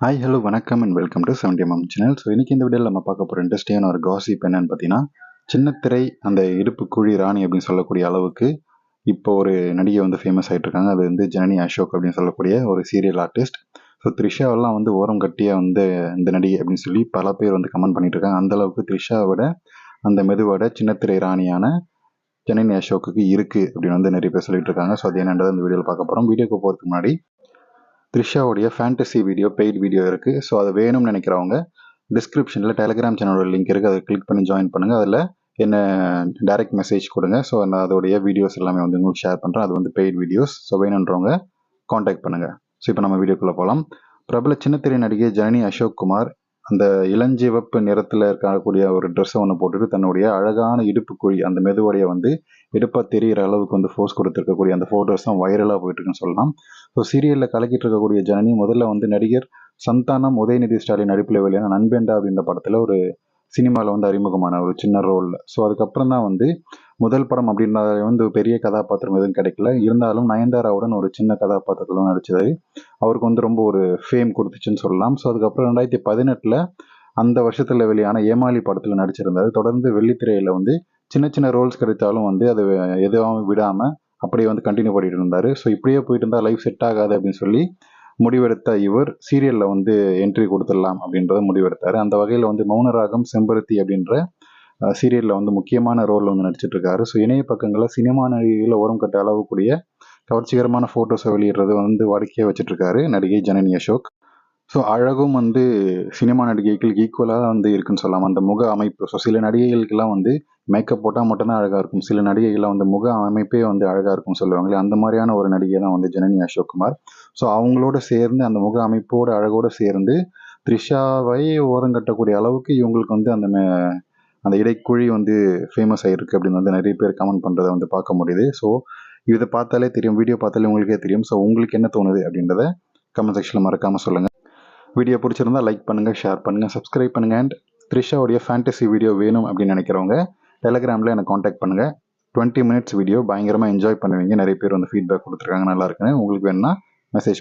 Hi hello வணக்கம் and welcome to seventy MM channel so இன்றைக்கி இந்த வீடியோவில் நம்ம பார்க்க போகிற இன்ட்ரெஸ்டிங்கான ஒரு காசிப் என்னன்னு பார்த்தீங்கன்னா சின்னத்திரை அந்த இடுப்பு குழி ராணி அப்படின்னு சொல்லக்கூடிய அளவுக்கு இப்போ ஒரு நடிகை வந்து ஃபேமஸ் ஆகிட்டு இருக்காங்க. அது வந்து ஜனனி அசோக் அப்படின்னு சொல்லக்கூடிய ஒரு சீரியல் ஆர்டிஸ்ட் ஸோ த்ரிஷாவெல்லாம் வந்து ஓரம் கட்டியாக வந்து இந்த நடிகை அப்படின்னு சொல்லி பல பேர் வந்து கமெண்ட் பண்ணிட்டு இருக்காங்க. அந்தளவுக்கு த்ரிஷாவோட அந்த மெதுவோட சின்னத்திரை ராணியான ஜனனி அசோக்குக்கு இருக்குது அப்படின்னு வந்து நிறைய பேர் சொல்லிட்டு இருக்காங்க. ஸோ அது என்னன்றது இந்த வீடியோவில் பார்க்க போகிறோம் வீடியோக்கு போகிறதுக்கு முன்னாடி த்ரிஷாவுடைய ஃபேண்டசி வீடியோ பெய்ட் வீடியோ இருக்குது ஸோ அது வேணும்னு நினைக்கிறவங்க டிஸ்கிரிப்ஷனில் டெலிகிராம் சேனலோட லிங்க் இருக்குது அதை கிளிக் பண்ணி ஜாயின் பண்ணுங்கள் அதில் என்ன டைரக்ட் மெசேஜ் கொடுங்க. ஸோ நான் அதோடைய வீடியோஸ் எல்லாமே வந்து உங்களுக்கு ஷேர் பண்ணுறேன் அது வந்து பெய்ட் வீடியோஸ் ஸோ வேணுன்றவங்க காண்டாக்ட் பண்ணுங்கள் ஸோ இப்போ நம்ம வீடியோக்குள்ளே போகலாம் பிரபல சின்னத்திரை நடிகை ஜனனி அசோக் குமார் அந்த இளஞ்சிவப்பு நிறத்தில் இருக்கக்கூடிய ஒரு ட்ரெஸ்ஸை ஒன்று போட்டுட்டு தன்னுடைய அழகான இடுப்பு குழி அந்த மெதுவடையை வந்து இடுப்பாக தெரிகிற அளவுக்கு வந்து ஃபோர்ஸ் கொடுத்துருக்கக்கூடிய அந்த ஃபோட்டோஸ் தான் வைரலாக போயிட்டு இருக்குன்னு சொல்லலாம். ஸோ சீரியலில் கலக்கிட்டு இருக்கக்கூடிய ஜனனி முதல்ல வந்து நடிகர் சந்தானம் உதயநிதி ஸ்டாலின் நடிப்பில் வெளியான நண்பேண்டா அப்படின்ற படத்தில் ஒரு சினிமாவில் வந்து அறிமுகமான ஒரு சின்ன ரோலில் ஸோ அதுக்கப்புறம் தான் வந்து முதல் படம் அப்படின்றத வந்து பெரிய கதாபாத்திரம் எதுவும் கிடைக்கல. இருந்தாலும் நயன்தாராவுடன் ஒரு சின்ன கதாபாத்திரத்தில் நடிச்சது. அவருக்கு வந்து ரொம்ப ஒரு ஃபேம் கொடுத்துச்சுன்னு சொல்லலாம். ஸோ அதுக்கப்புறம் ரெண்டாயிரத்தி பதினெட்டில் அந்த வருஷத்தில் வெளியான ஏமாளி படத்தில் நடிச்சிருந்தாரு. தொடர்ந்து வெள்ளித்திரையில் வந்து சின்ன சின்ன ரோல்ஸ் கிடைத்தாலும் வந்து அதை எதுவும் விடாமல் அப்படியே வந்து கண்டினியூ பண்ணிட்டு இருந்தார். ஸோ இப்படியே போயிட்டு இருந்தால் லைஃப் செட் ஆகாது அப்படின்னு சொல்லி முடிவெடுத்த இவர் சீரியலில் வந்து என்ட்ரி கொடுத்துடலாம் அப்படின்றத முடிவெடுத்தார். அந்த வகையில் வந்து மௌனராகம் செம்பருத்தி அப்படின்ற சீரியலில் வந்து முக்கியமான ரோலில் வந்து நடிச்சிட்ருக்காரு ஸோ இணைய பக்கங்களில் சினிமா நடிகையில் ஓரம் கட்ட அளவுக்கூடிய கவர்ச்சிகரமான ஃபோட்டோஸை வெளியிடுறது வந்து வாடிக்கையாக வச்சுட்ருக்காரு நடிகை ஜனனி அசோக். ஸோ அழகும் வந்து சினிமா நடிகைகளுக்கு ஈக்குவலாக வந்து இருக்குன்னு சொல்லலாம். அந்த முக அமைப்பு. ஸோ சில நடிகைகளுக்கெல்லாம் வந்து மேக்கப் போட்டால் மட்டும்தான் அழகாக இருக்கும். சில நடிகைகள்லாம் வந்து முக அமைப்பே வந்து அழகாக இருக்கும்னு சொல்லுவாங்களே அந்த மாதிரியான ஒரு நடிகை தான் வந்து ஜனனி அசோக்குமார். ஸோ அவங்களோட சேர்ந்து அந்த முக அமைப்போட அழகோடு சேர்ந்து த்ரிஷாவை ஓரங்கட்டக்கூடிய அளவுக்கு இவங்களுக்கு வந்து அந்த அந்த இடைக்குழி வந்து ஃபேமஸ் ஆகிருக்கு அப்படின்னு வந்து நிறைய பேர் கமெண்ட் பண்ணுறதை வந்து பார்க்க முடியுது. ஸோ இதை பார்த்தாலே தெரியும் வீடியோ பார்த்தாலே உங்களுக்கே தெரியும். ஸோ உங்களுக்கு என்ன தோணுது அப்படின்றத கமெண்ட் செக்ஷனில் மறக்காமல் சொல்லுங்கள் வீடியோ பிடிச்சிருந்தா லைக் பண்ணுங்கள் ஷேர் பண்ணுங்கள் சப்ஸ்கிரைப் பண்ணுங்கள் அண்ட் த்ரிஷாவுடைய ஃபேண்டசி வீடியோ வேணும் அப்படின்னு நினைக்கிறவங்க டெலிகிராமில் எனக்கு காண்டாக்ட் பண்ணுங்கள் டுவெண்ட்டி மினிட்ஸ் வீடியோ பயங்கரமாக என்ஜாய் பண்ணுவீங்க. நிறைய பேர் வந்து ஃபீட்பேக் கொடுத்துருக்காங்க. நல்லா இருக்குன்னு. உங்களுக்கு வேணும்னா மெசேஜ்